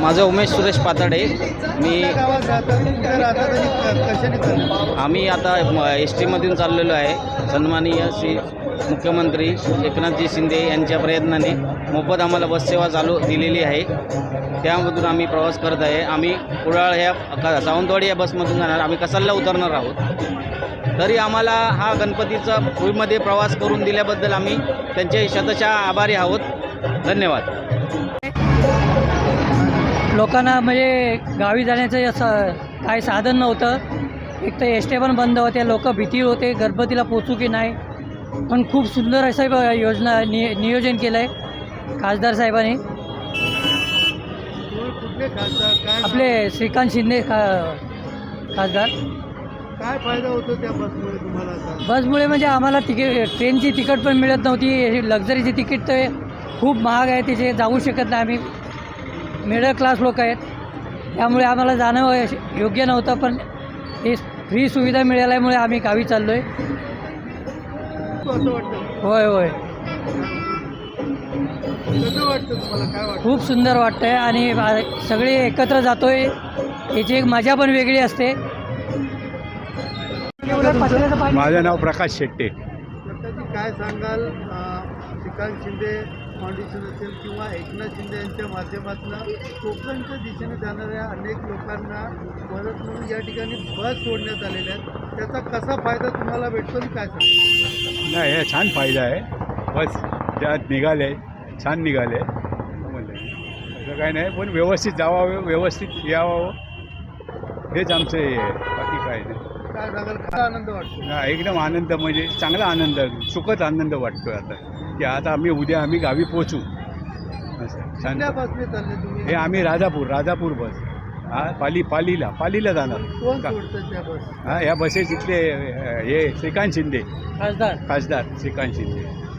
माझं उमेश सुरेश पाताडे. मी आम्ही आता एस टीमधून चाललेलो आहे. सन्माननीय श्री मुख्यमंत्री एकनाथजी शिंदे यांच्या प्रयत्नाने मोफत आम्हाला बससेवा चालू दिलेली आहे. त्यामधून आम्ही प्रवास करत आहे. आम्ही कुडाळ ह्या सावंतवाडी या बसमधून जाणार. आम्ही कसालला उतरणार आहोत. तरी आम्हाला हा गणपतीचा फ्रीमध्ये प्रवास करून दिल्याबद्दल आम्ही त्यांचे शतशः आभारी आहोत. धन्यवाद. लोकांना म्हणजे गावी जाण्याचं असं काही साधन नव्हतं. एक तर एस टी पण बंद होते लोक भीती होते गणपतीला पोचू की नाही. पण खूप सुंदर असं योजना नि नियोजन केलं आहे खासदार साहेबांनी. आपले श्रीकांत शिंदे खा खासदार. काय फायदा होतो त्या बसमुळे तुम्हाला बसमुळे म्हणजे आम्हाला तिकीट ट्रेनची तिकीट पण मिळत नव्हती लक्झरीची तिकीट तर खूप महाग आहे तिथे जाऊ शकत नाही आम्ही. मिडल क्लास लोक आहेत. त्यामुळे आम्हाला जाणं योग्य नव्हतं पण हे फ्री सुविधा मिळाल्यामुळे आम्ही गावी चाललो आहे होय होय. कसं वाटतं तुम्हाला काय वाटतं खूप सुंदर वाटतं आहे आणि सगळे एकत्र जातो आहे याची एक मजा पण वेगळी असते. माझं नाव प्रकाश शेट्टे. काय सांगाल? श्रीकांत शिंदे फाउंडेशन असेल किंवा एकनाथ शिंदे यांच्या माध्यमातून कोकणच्या दिशेने जाणाऱ्या अनेक लोकांना मदत म्हणून या ठिकाणी बस सोडण्यात आलेल्या आहेत. त्याचा कसा फायदा तुम्हाला भेटतो आणि काय सांगा नाही हे छान फायदा आहे. बस त्यात निघाले छान निघाले. असं काही नाही पण व्यवस्थित जावावं व्यवस्थित यावं. हेच आमचं हे आहे. बाकी काय नाही. काय सांगाल? काय आनंद वाटतो. एकदम आनंद म्हणजे चांगला आनंद सुखद आनंद वाटतोय आता. की आता आम्ही उद्या आम्ही गावी पोचू असं. छान कुठल्या बसने चालले तुम्ही? हे आम्ही राजापूर राजापूर बस. हा पाली पालीला पालीला जाणार. कोण का- सोडतं त्या बस? हा या बसेस इथले हे श्रीकांत शिंदे. खासदार. खासदार श्रीकांत शिंदे.